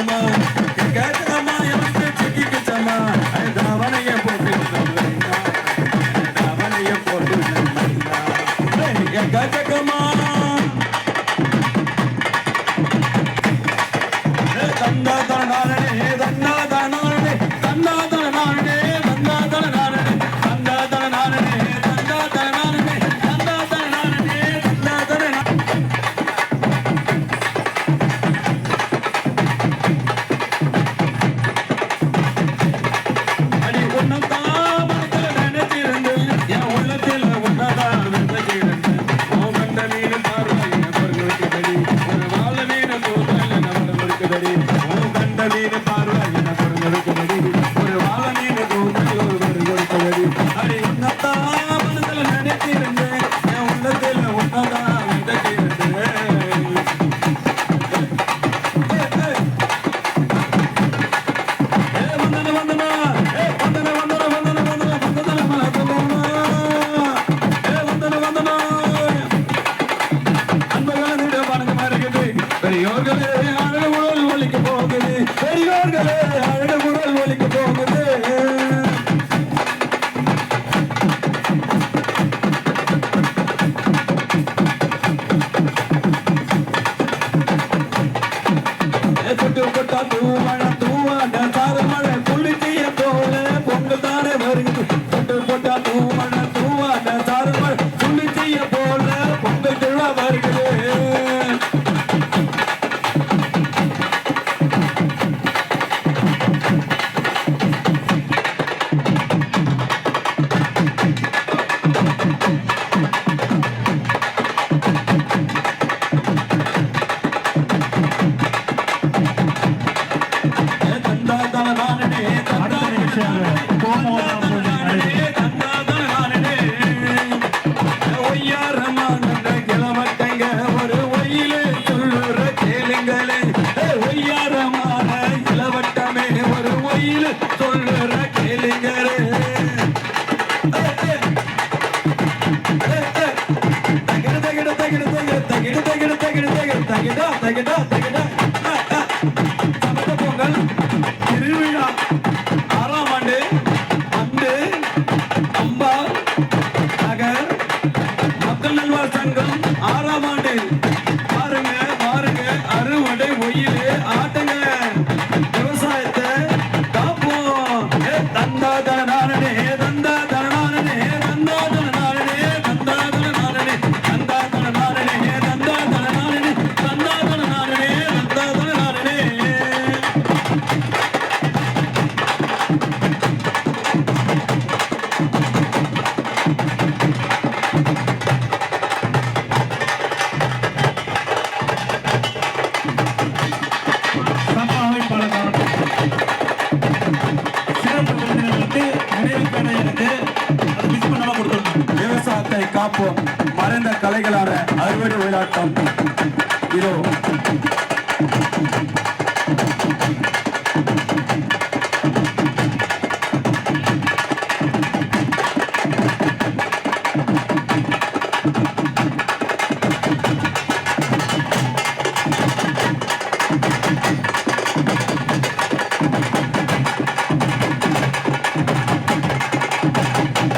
பிச்சமா கேட்கலாமா எவனுக்கு சிக்கி பிச்சமா தவணைய போட்டு தவணைய போட்டு கேட்க நீனு பார்வை என்ன கொடுங்கடி ஒரு வாழ நீனு கூந்தல் ஒரு கொடுத்தபடி அடி உன்னத்தான் மனதில் நினைத்திருந்தேன் என் உள்ளத்தில் உன்னதான் பெரியோர்களே சுட்டு கொட்டா தூவன சேர்ந்த கோமோதா பூஜை நடைபெறும் take it up, take it up. yeah. காப்போம். மறைந்த கலைகளான அறுவடை விளையாட்டம் இதோ. Thank